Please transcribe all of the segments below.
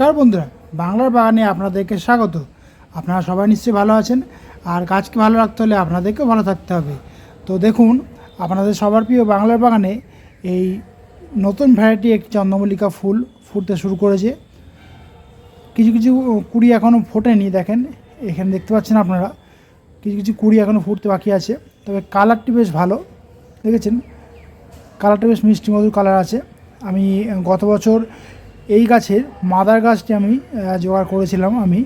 নমস্কার বন্ধুরা, বাংলার বাগানে আপনাদেরকে স্বাগত। আপনারা সবাই নিশ্চয়ই ভালো আছেন, আর গাছকে ভালো রাখতে হলে আপনাদেরকেও ভালো থাকতে হবে। তো দেখুন, আপনাদের সবার প্রিয় বাংলার বাগানে এই নতুন ভ্যারাইটি একটি চন্দ্রমল্লিকা ফুল ফুটতে শুরু করেছে। কিছু কিছু কুড়ি এখনও ফোটেনি, দেখেন, এখানে দেখতে পাচ্ছেন আপনারা। কিছু কিছু কুড়ি এখনও ফুটতে বাকি আছে, তবে কালারটি বেশ ভালো, দেখেছেন? কালারটা বেশ মিষ্টি মধুর কালার আছে। আমি গত বছর এই গাছের মাদার গাছটি আমি জোগাড় করেছিলাম আমি।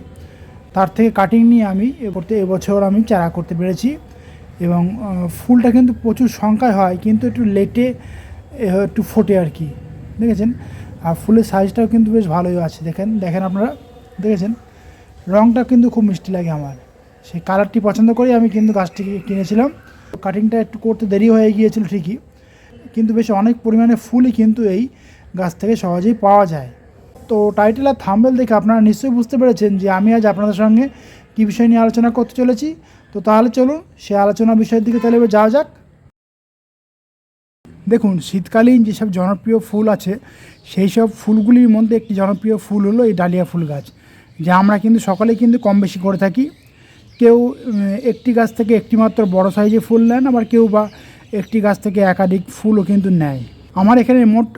তার থেকে কাটিং নিয়ে আমি করতে এবছর আমি চারা করতে পেরেছি এবং ফুলটা কিন্তু প্রচুর সংখ্যায় হয়, কিন্তু একটু লেটে একটু ফোটে আর কি। দেখেছেন? আর ফুলের সাইজটাও কিন্তু বেশ ভালোই আছে, দেখেন দেখেন আপনারা, দেখেছেন? রঙটা কিন্তু খুব মিষ্টি লাগে আমার। সেই কালারটি পছন্দ করেই আমি কিন্তু গাছটি কিনেছিলাম। কাটিংটা একটু করতে দেরি হয়ে গিয়েছিল ঠিকই, কিন্তু বেশ অনেক পরিমাণে ফুলই কিন্তু এই গাছ থেকে সহজেই পাওয়া যায়। তো টাইটেল আর থাম্বেল দেখে আপনারা নিশ্চয়ই বুঝতে পেরেছেন যে আমি আজ আপনাদের সঙ্গে কী বিষয় নিয়ে আলোচনা করতে চলেছি। তো তাহলে চলুন সে আলোচনা বিষয়ের দিকে তাহলে যাওয়া যাক। দেখুন, শীতকালীন যেসব জনপ্রিয় ফুল আছে, সেই সব ফুলগুলির মধ্যে একটি জনপ্রিয় ফুল হলো এই ডালিয়া ফুল গাছ, যা আমরা কিন্তু সকলেই কিন্তু কম বেশি করে থাকি। কেউ একটি গাছ থেকে একটি মাত্র বড় সাইজে ফুল নেন, আবার কেউ বা একটি গাছ থেকে একাধিক ফুলও কিন্তু নেয়। আমার এখানে মোট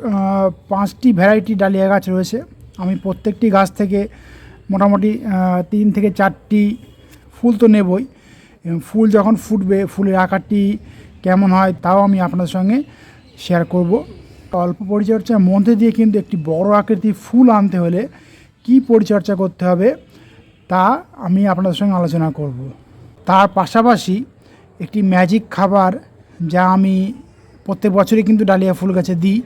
পাঁচটি ভ্যারাইটি ডালিয়া গাছ রয়েছে। আমি প্রত্যেকটি গাছ থেকে মোটামুটি তিন থেকে চারটি ফুল তো নেবই। ফুল যখন ফুটবে, ফুলের আকারটি কেমন হয় তাও আমি আপনাদের সঙ্গে শেয়ার করব। অল্প পরিচর্যার মধ্যে দিয়ে কিন্তু একটি বড় আকৃতির ফুল আনতে হলে কি পরিচর্যা করতে হবে তা আমি আপনাদের সঙ্গে আলোচনা করব। তার পাশাপাশি একটি ম্যাজিক খাবার যা আমি প্রত্যেক বছরই কিন্তু ডালিয়া ফুল গাছে দিই।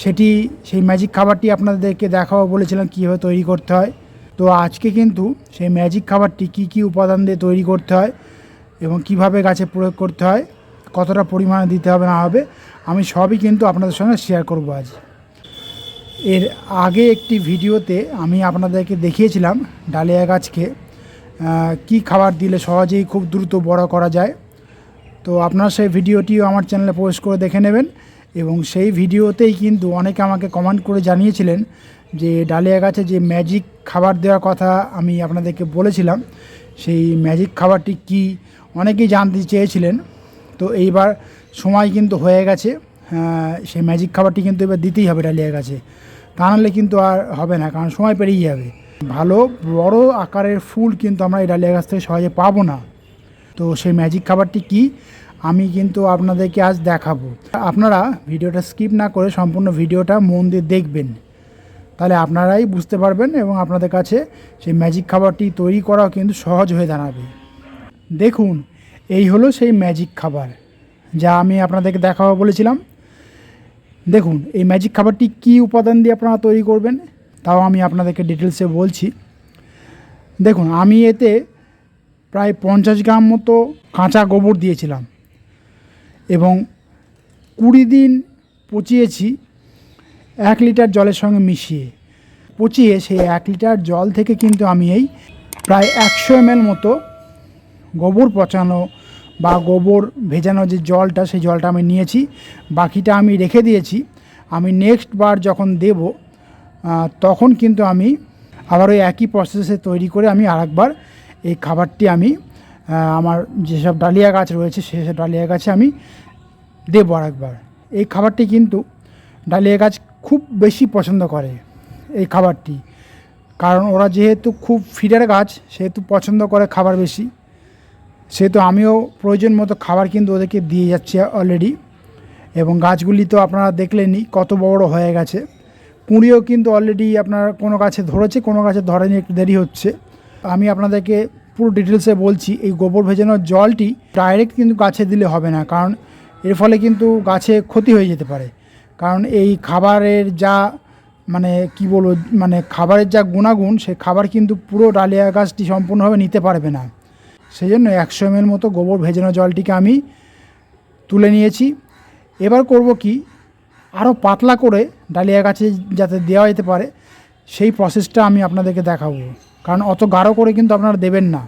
সেটি, সেই ম্যাজিক খাবারটি আপনাদেরকে দেখাবো, বলেছিলাম কীভাবে তৈরি করতে হয়। তো আজকে কিন্তু সেই ম্যাজিক খাবারটি কি কি উপাদান দিয়ে তৈরি করতে হয় এবং কীভাবে গাছে প্রয়োগ করতে হয়, কতটা পরিমাণে দিতে হবে, না হবে, আমি সবই কিন্তু আপনাদের সঙ্গে শেয়ার করব আজ। এর আগে একটি ভিডিওতে আমি আপনাদেরকে দেখিয়েছিলাম ডালিয়া গাছকে কি খাবার দিলে সহজেই খুব দ্রুত বড় করা যায়। তো আপনারা সেই ভিডিওটিও আমার চ্যানেলে পোস্ট করে দেখে নেবেন এবং সেই ভিডিওতেই কিন্তু অনেকে আমাকে কমেন্ট করে জানিয়েছিলেন যে ডালিয়া গাছে যে ম্যাজিক খাবার দেওয়ার কথা আমি আপনাদেরকে বলেছিলাম সেই ম্যাজিক খাবারটি কি অনেকেই জানতে চেয়েছিলেন। তো এইবার সময় কিন্তু হয়ে গেছে আহ, সেই ম্যাজিক খাবারটি কিন্তু এবার দিতেই হবে ডালিয়া গাছে। তা নাহলে কিন্তু আর হবে না কারণ সময় পেরিয়ে যাবে। ভালো বড় আকারের ফুল কিন্তু আমরা এই ডালিয়া গাছ থেকে সহজে পাবো না। তো সেই ম্যাজিক খাবারটি কি? আমি কিন্তু আপনাদেরকে আজ দেখাবো। আপনারা ভিডিওটা স্কিপ না করে সম্পূর্ণ ভিডিওটা মন দিয়ে দেখবেন। তাহলে আপনারাই বুঝতে পারবেন এবং আপনাদের কাছে সেই ম্যাজিক খাবারটি তৈরি করাও কিন্তু সহজ হয়ে দাঁড়াবে। দেখুন, এই হলো সেই ম্যাজিক খাবার, যা আমি আপনাদেরকে দেখাবো বলেছিলাম। দেখুন, এই ম্যাজিক খাবারটি কি উপাদান দিয়ে আপনারা তৈরি করবেন, তাও আমি আপনাদেরকে ডিটেলসে বলছি। দেখুন, আমি এতে প্রায় পঞ্চাশ গ্রাম মতো কাঁচা গোবর দিয়েছিলাম। এবং কুড়ি দিন পচিয়েছি, এক লিটার জলের সঙ্গে মিশিয়ে। পচিয়ে সেই এক লিটার জল থেকে কিন্তু আমি এই প্রায় একশো এমএল মতো গোবর পচানো বা গোবর ভেজানো যে জলটা, সেই জলটা আমি নিয়েছি। বাকিটা আমি রেখে দিয়েছি। আমি নেক্সট বার যখন দেব তখন কিন্তু আমি আবার ওই একই প্রসেসে তৈরি করে আমি আরেকবার এই খাবারটি আমি আমার যেসব ডালিয়া গাছ রয়েছে সেসব ডালিয়া গাছে আমি দেবো আরেকবার। এই খাবারটি কিন্তু ডালিয়া গাছ খুব বেশি পছন্দ করে, এই খাবারটি। কারণ ওরা যেহেতু খুব ফিডার গাছ, সেহেতু পছন্দ করে খাবার বেশি। সেহেতু আমিও প্রয়োজন মতো খাবার কিন্তু ওদেরকে দিয়ে যাচ্ছি অলরেডি এবং গাছগুলি তো আপনারা দেখলেনই কত বড় হয়ে গেছে। কুঁড়িও কিন্তু অলরেডি আপনার কোনো গাছে ধরেছে, কোনো গাছে ধরেনি, একটু দেরি হচ্ছে। আমি আপনাদেরকে পুরো ডিটেলসে বলছি, এই গোবর ভেজানোর জলটি ডাইরেক্ট কিন্তু গাছে দিলে হবে না, কারণ এর ফলে কিন্তু গাছে ক্ষতি হয়ে যেতে পারে। কারণ এই খাবারের যা মানে কি বলব মানে খাবারের যা গুণাগুণ, সে খাবার কিন্তু পুরো ডালিয়া গাছটি সম্পূর্ণভাবে নিতে পারবে না। সেই জন্য একশো এমএল মতো গোবর ভেজানো জলটিকে আমি তুলে নিয়েছি। এবার করব কি আরও পাতলা করে ডালিয়া গাছে যাতে দেওয়া যেতে পারে, সেই প্রসেসটা আমি আপনাদেরকে দেখাবো। কারণ অত গাঢ় করে কিন্তু আপনারা দেবেন না।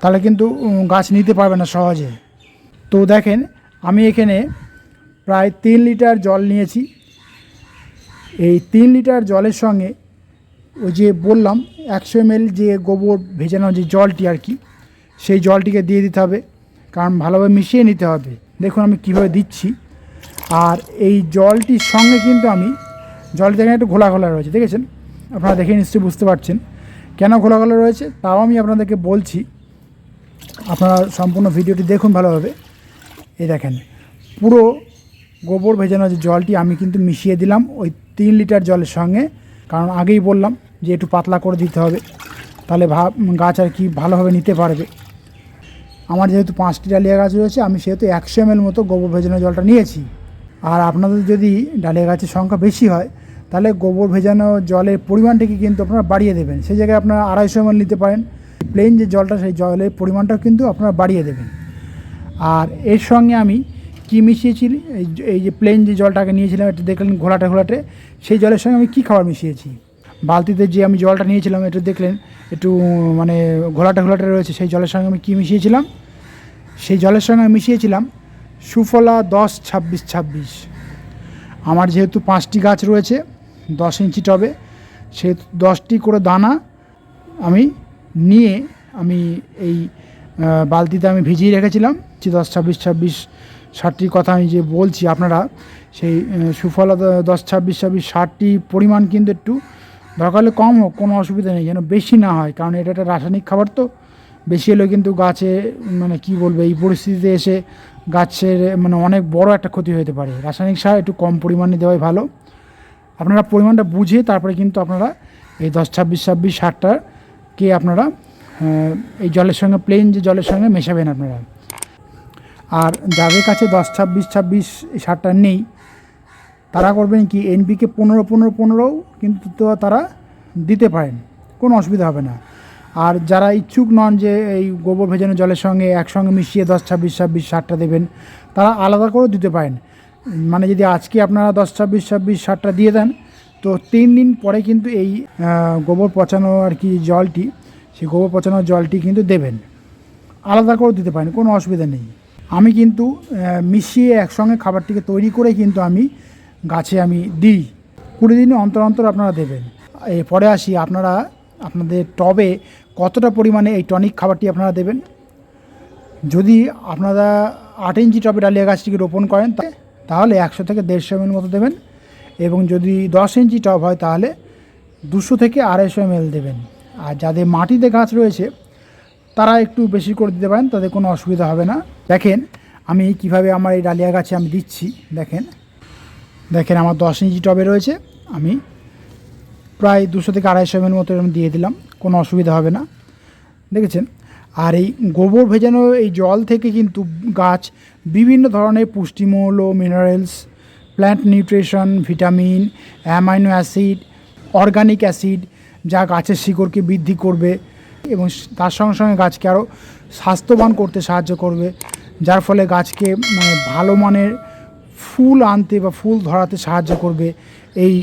তাহলে কিন্তু গাছ নিতে পারবে না সহজে। তো দেখেন, আমি এখানে প্রায় তিন লিটার জল নিয়েছি। এই তিন লিটার জলের সঙ্গে ওই যে বললাম, একশো এমএল যে গোবর ভেজানো যে জলটি আর কি, সেই জলটিকে দিয়ে দিতে হবে। কারণ ভালোভাবে মিশিয়ে নিতে হবে। দেখুন আমি কীভাবে দিচ্ছি। আর এই জলটির সঙ্গে কিন্তু আমি, জলটি এখানে একটু ঘোলা ঘোলা রয়েছে, দেখেছেন? আপনারা দেখে নিশ্চয়ই বুঝতে পারছেন। কেন ঘোলা রয়েছে তাও আমি আপনাদেরকে বলছি। আপনারা সম্পূর্ণ ভিডিওটি দেখুন ভালোভাবে। এই দেখেন, পুরো গোবর ভেজানো যে জলটি আমি কিন্তু মিশিয়ে দিলাম ওই তিন লিটার জলের সঙ্গে। কারণ আগেই বললাম যে একটু পাতলা করে দিতে হবে, তাহলে ভাব গাছ আর কি ভালোভাবে নিতে পারবে। আমার যেহেতু পাঁচটি ডালিয়া গাছ রয়েছে, আমি সেহেতু একশো এম মতো গোবর ভেজানো জলটা নিয়েছি। আর আপনাদের যদি ডালিয়া গাছের সংখ্যা বেশি হয় তাহলে গোবর ভেজানো জলের পরিমাণটাকে কিন্তু আপনারা বাড়িয়ে দেবেন। সেই জায়গায় আপনারা আড়াইশো এম নিতে পারেন। প্লেন যে জলটা, সেই জলের পরিমাণটাও কিন্তু আপনারা বাড়িয়ে দেবেন। আর এর সঙ্গে আমি কী মিশিয়েছি? এই যে- প্লেন যে জলটাকে নিয়েছিলাম একটু দেখলেন ঘোলাটে ঘোলাটে। সেই জলের সঙ্গে আমি কী খাবার মিশিয়েছি? বালতিতে যে আমি জলটা নিয়েছিলাম একটু দেখলেন একটু মানে ঘোলাটে ঘোলাটে রয়েছে। সেই জলের সঙ্গে আমি কী মিশিয়েছিলাম? সেই জলের সঙ্গে আমি মিশিয়েছিলাম সুফলা দশ ছাব্বিশ ছাব্বিশ। আমার যেহেতু পাঁচটি গাছ রয়েছে দশ ইঞ্চি টবে, সে দশটি করে দানা আমি নিয়ে আমি এই বালতিতে আমি ভিজিয়ে রেখেছিলাম। যে দশ ছাব্বিশ ছাব্বিশ ষাটটির কথা আমি যে বলছি আপনারা, সেই সুফলা দশ ছাব্বিশ ছাব্বিশ ষাটটি পরিমাণ কিন্তু একটু দরকার কম হোক, কোনো অসুবিধা নেই, যেন বেশি না হয়। কারণ এটা একটা রাসায়নিক খাবার তো, বেশি হলেও কিন্তু গাছে মানে কি বলব, এই পরিস্থিতিতে এসে গাছের মানে অনেক বড় একটা ক্ষতি হতে পারে। রাসায়নিক সার একটু কম পরিমাণে দেওয়াই ভালো। আপনারা পরিমাণটা বুঝে তারপরে কিন্তু আপনারা এই দশ ছাব্বিশ ছাব্বিশ সারটাকে আপনারা এই জলের সঙ্গে প্লেন যে জলের সঙ্গে মেশাবেন আপনারা। আর যাদের কাছে দশ ছাব্বিশ ছাব্বিশ সারটা নেই, তারা করবেন কি এনপিকে পনেরো পনেরো, পনেরোও কিন্তু তো তারা দিতে পারেন, কোনো অসুবিধা হবে না। আর যারা ইচ্ছুক নন যে এই গোবর ভেজানো জলের সঙ্গে একসঙ্গে মিশিয়ে দশ ছাব্বিশ ছাব্বিশ সারটা দেবেন, তারা আলাদা করেও দিতে পারেন। মানে যদি আজকে আপনারা দশ ছাব্বিশ ছাব্বিশ সারটা দিয়ে দেন, তো তিন দিন পরে কিন্তু এই গোবর পচানো আর কি জলটি, সেই গোবর পচানোর জলটি কিন্তু দেবেন। আলাদা করেও দিতে পারেন, কোনো অসুবিধা নেই। আমি কিন্তু মিশিয়ে একসঙ্গে খাবারটিকে তৈরি করে কিন্তু আমি গাছে আমি দিই। কুড়ি দিন অন্তর অন্তর আপনারা দেবেন। এরপরে আসি, আপনারা, আপনাদের টবে কতটা পরিমাণে এই টনিক খাবারটি আপনারা দেবেন? যদি আপনারা আট ইঞ্চি টবে ডালিয়া গাছটিকে রোপণ করেন, তা- তাহলে একশো থেকে দেড়শো এমএল মতো দেবেন এবং যদি দশ ইঞ্চি টব হয় তাহলে দুশো থেকে আড়াইশো এমএল দেবেন। আর যাদের মাটিতে গাছ রয়েছে, তারা একটু বেশি করে দিতে পারেন, তাদের কোনো অসুবিধা হবে না। দেখেন, আমি কীভাবে আমার এই ডালিয়া গাছে আমি দিচ্ছি, দেখেন। দেখেন, আমার দশ ইঞ্চি টবে রয়েছে। আমি প্রায় দুশো থেকে আড়াইশো এমএল মতো দিয়ে দিলাম, কোনো অসুবিধা হবে না। দেখেছেন? আর এই গোবর ভেজানো এই জল থেকে কিন্তু গাছ বিভিন্ন ধরনের পুষ্টিমূল ও minerals plant nutrition vitamin amino acid organic acid যা গাছের শিকড়কে বৃদ্ধি করবে এবং তার সঙ্গে সঙ্গে গাছকে আরও স্বাস্থ্যবান করতে সাহায্য করবে, যার ফলে গাছকে মানে ভালো মানের ফুল আনতে বা ফুল ধরাতে সাহায্য করবে এই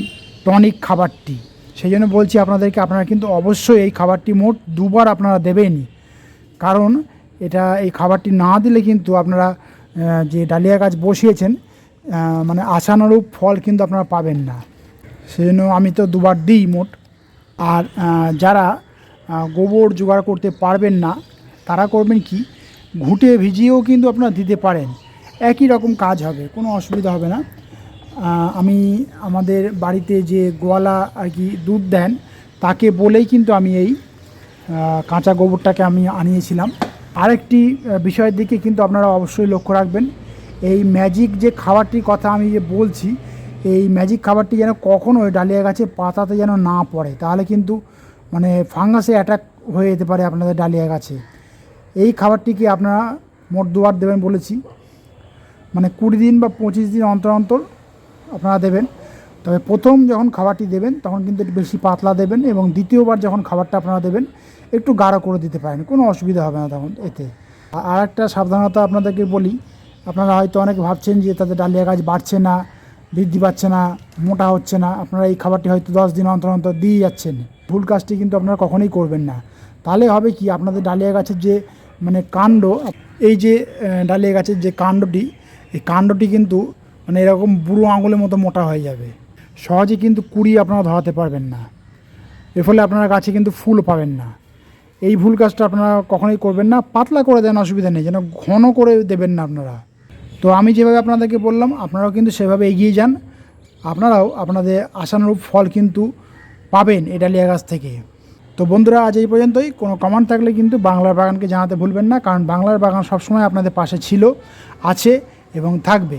টনিক খাবারটি। সেই জন্য বলছি আপনাদেরকে, আপনারা কিন্তু অবশ্যই এই খাবারটি মোট দুবার আপনারা দেবেনই। কারণ এটা এই খাবারটি না দিলে কিন্তু আপনারা যে ডালিয়া গাছ বসিয়েছেন মানে আশানুরূপ ফল কিন্তু আপনারা পাবেন না। সেজন্য আমি তো দুবার দিই মোট। আর যারা গোবর জোগাড় করতে পারবেন না, তারা করবেন কি? ঘুঁটে ভিজিয়েও কিন্তু আপনারা দিতে পারেন। একই রকম কাজ হবে, কোনো অসুবিধা হবে না। আমি আমাদের বাড়িতে যে গোয়ালা আর কি দুধ দেন, তাকে বলেই কিন্তু আমি এই কাঁচা গোবরটাকে আমি আনিয়েছিলাম। আরেকটি বিষয়ের দিকে কিন্তু আপনারা অবশ্যই লক্ষ্য রাখবেন, এই ম্যাজিক যে খাবারটির কথা আমি যে বলছি, এই ম্যাজিক খাবারটি যেন কখনো ওই ডালিয়া গাছে পাতাতে যেন না পড়ে, তাহলে কিন্তু মানে ফাঙ্গাসে অ্যাটাক হয়ে যেতে পারে আপনাদের ডালিয়া গাছে। এই খাবারটিকে আপনারা মোট দুবার দেবেন বলেছি। মানে কুড়ি দিন বা পঁচিশ দিন অন্তর অন্তর আপনারা দেবেন। তবে প্রথম যখন খাবারটি দেবেন, তখন কিন্তু একটু বেশি পাতলা দেবেন এবং দ্বিতীয়বার যখন খাবারটা আপনারা দেবেন একটু গাঢ় করে দিতে পারেন, কোনো অসুবিধা হবে না তখন এতে। আর একটা সাবধানতা আপনাদেরকে বলি, আপনারা হয়তো অনেকে ভাবছেন যে তাদের ডালিয়া গাছ বাড়ছে না, বৃদ্ধি পাচ্ছে না, মোটা হচ্ছে না, আপনারা এই খাবারটি হয়তো দশ দিন অন্তর অন্তর দিয়ে যাচ্ছেন। ভুল কাজটি কিন্তু আপনারা কখনোই করবেন না। তাহলে হবে কি, আপনাদের ডালিয়া গাছের যে মানে কাণ্ড, এই যে ডালিয়া গাছের যে কাণ্ডটি, এই কাণ্ডটি কিন্তু মানে এরকম বুড়ো আঙুলের মতো মোটা হয়ে যাবে। সহজে কিন্তু কুড়ি আপনারা ধরাতে পারবেন না। এর ফলে আপনারা গাছে কিন্তু ফুল পাবেন না। এই ভুল কাজটা আপনারা কখনোই করবেন না। পাতলা করে দেন, অসুবিধা নেই, যেন ঘন করে দেবেন না আপনারা। তো আমি যেভাবে আপনাদেরকে বললাম, আপনারাও কিন্তু সেভাবে এগিয়ে যান। আপনারাও আপনাদের আশানুরূপ ফল কিন্তু পাবেন ডালিয়া গাছ থেকে। তো বন্ধুরা, আজ এই পর্যন্তই। কোনো কমেন্ট থাকলে কিন্তু বাংলার বাগানকে জানাতে ভুলবেন না, কারণ বাংলার বাগান সবসময় আপনাদের পাশে ছিল, আছে এবং থাকবে।